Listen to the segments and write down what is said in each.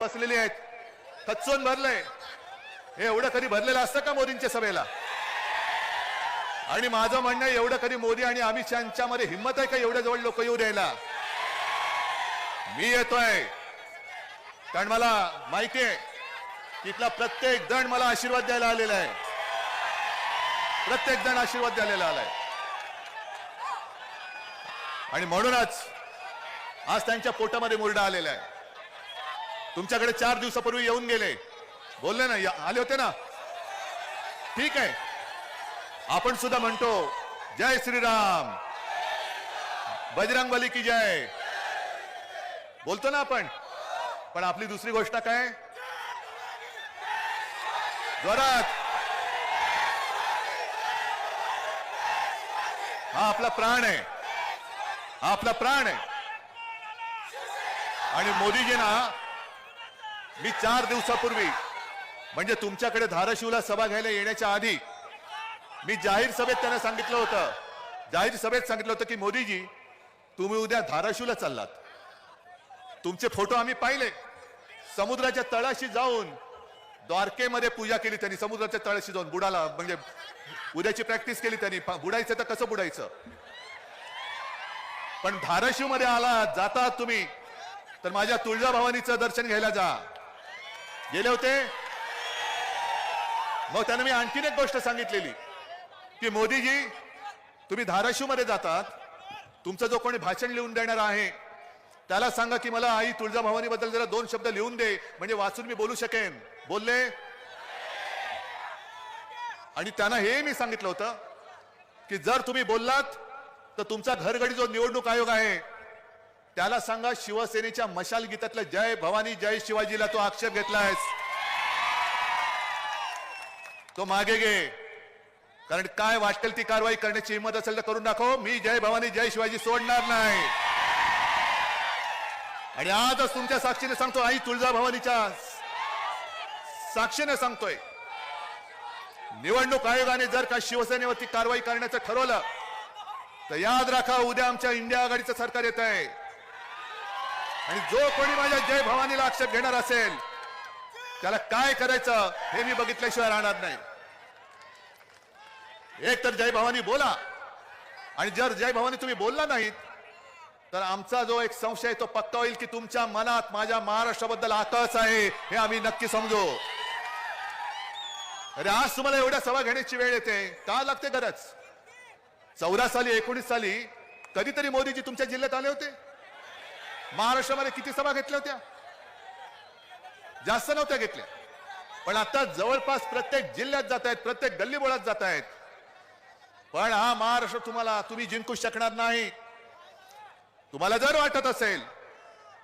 बसलेली आहेत. खचून भरलंय. हे एवढं कधी भरलेलं असतं का मोदींच्या सभेला? आणि माझं म्हणणं आहे, एवढं कधी मोदी आणि अमित शहाच्या हिंमत आहे का एवढ्या जवळ लोक येऊ द्यायला? मी येतोय. कारण मला माहिती आहे तिथला प्रत्येक जण मला आशीर्वाद द्यायला आलेला आहे. प्रत्येक जण आशीर्वाद द्यायला आलाय. आणि म्हणूनच आज त्यांच्या पोटामध्ये मुरडा आलेला आहे. तुमच्याकडे चार दिवसापूर्वी येऊन गेले. बोलले ना आले होते ना? ठीक आहे. आपण सुद्धा म्हणतो जय श्रीराम. बजरंग बली की जय. बोलतो ना आपण. पण आपली दुसरी गोष्ट काय? जोरात. हा आपला प्राण आहे. हा आपला प्राण आहे. आणि मोदीजी ना मी चार दिवसापूर्वी म्हणजे तुमच्याकडे धाराशिवला सभा घ्यायला येण्याच्या आधी मी जाहीर सभेत त्यांना सांगितलं होतं. जाहीर सभेत सांगितलं होतं की मोदीजी तुम्ही उद्या धाराशिवला चाललात. तुमचे फोटो आम्ही पाहिले. समुद्राच्या तळाशी जाऊन द्वारकेमध्ये पूजा केली त्यांनी. समुद्राच्या तळाशी जाऊन बुडाला म्हणजे उद्याची प्रॅक्टिस केली त्यांनी. बुडायचं तर कसं बुडायचं? पण धाराशिवमध्ये आला जाता तुम्ही. तर माझ्या तुळजाभवानीचं दर्शन घ्यायला जा. गेले होते? मग त्यानं मी आणखीन एक गोष्ट सांगितलेली. की मोदीजी तुम्ही धाराशिवमध्ये जातात. तुमचं जो कोणी भाषण लिहून देणार आहे त्याला सांगा की मला आई तुळजाभवानी बद्दल जरा दोन शब्द लिहून दे म्हणजे वाचून मी बोलू शकेन. बोलले? आणि त्यांना हे मी सांगितलं होतं की जर तुम्ही बोललात तर तुमचा घरगडी जो निवडणूक आयोग आहे त्याला सांगा शिवसेनेच्या मशाल गीतातल्या जय भवानी जय शिवाजीला तो आक्षेप घेतलायस. तो मागे घे. कारण काय वाटेल ती कारवाई करण्याची हिंमत असेल तर करून दाखव. मी जय भवानी जय शिवाजी सोडणार नाही. आणि आजच तुमच्या साक्षीने सांगतो आई तुळजा भवानीच्या साक्षीने सांगतोय. निवडणूक आयोगाने जर का शिवसेनेवरती कारवाई करण्याचं ठरवलं तर याद राखा उद्या आमच्या इंडिया आघाडीचं सरकार येत आहे आणि जो कोणी माझ्या जय भवानीला आक्षेप घेणार असेल त्याला काय करायचं हे मी बघितल्याशिवाय राहणार नाही. एक तर जय भवानी बोला. आणि जर जय भवानी तुम्ही बोलला नाहीत तर आमचा जो एक संशय तो पक्का होईल की तुमच्या मनात माझ्या महाराष्ट्राबद्दल आकस आहे हे आम्ही नक्की समजू. अरे आज तुम्हाला एवढ्या सभा घेण्याची वेळ येते का लागते गरज? चौदा साली एकोणीस साली कधीतरी मोदीजी तुमच्या जिल्ह्यात आले होते? महाराष्ट्रामध्ये किती सभा घेतल्या होत्या? जास्त नव्हत्या घेतल्या. पण आता जवळपास प्रत्येक जिल्ह्यात जात आहेत प्रत्येक गल्लीबोळात जात आहेत. पण हा महाराष्ट्र तुम्हाला तुम्ही जिंकू शकणार नाही. तुम्हाला जर वाटत असेल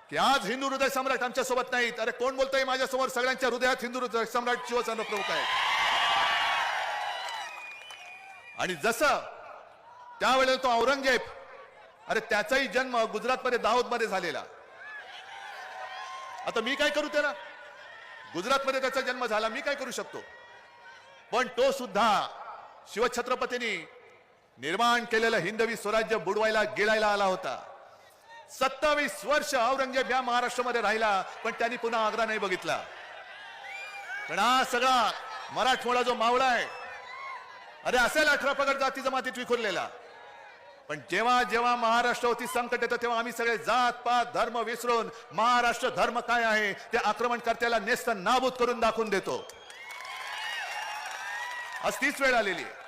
की आज हिंदू हृदय सम्राट आमच्यासोबत नाहीत अरे कोण बोलतंय माझ्यासमोर? सगळ्यांच्या हृदयात हिंदू हृदय सम्राट शिवसेना प्रमुख आहे आणि जसं त्यावेळेला तो औरंगजेब अरे त्याचाही जन्म गुजरातमध्ये दाहोदमध्ये झालेला. आता मी काय करू त्याला? गुजरातमध्ये त्याचा जन्म झाला मी काय करू शकतो? पण तो सुद्धा शिवछत्रपतींनी निर्माण केलेलं हिंदवी स्वराज्य बुडवायला गिळायला आला होता. सत्तावीस वर्ष औरंगजेब या महाराष्ट्रामध्ये राहिला पण त्यांनी पुन्हा आग्रा नाही बघितला. पण हा सगळा मराठमोळा जो मावळा आहे अरे असेल अठरा पगड जाती जमातीत विखुरलेला पण जेव्हा जेव्हा महाराष्ट्रावरती संकट येतं तेव्हा आम्ही सगळे जात पात धर्म विसरून महाराष्ट्र धर्म काय आहे ते आक्रमणकर्त्याला नेस्त नाबूद करून दाखवून देतो. आज तीच वेळ आलेली आहे.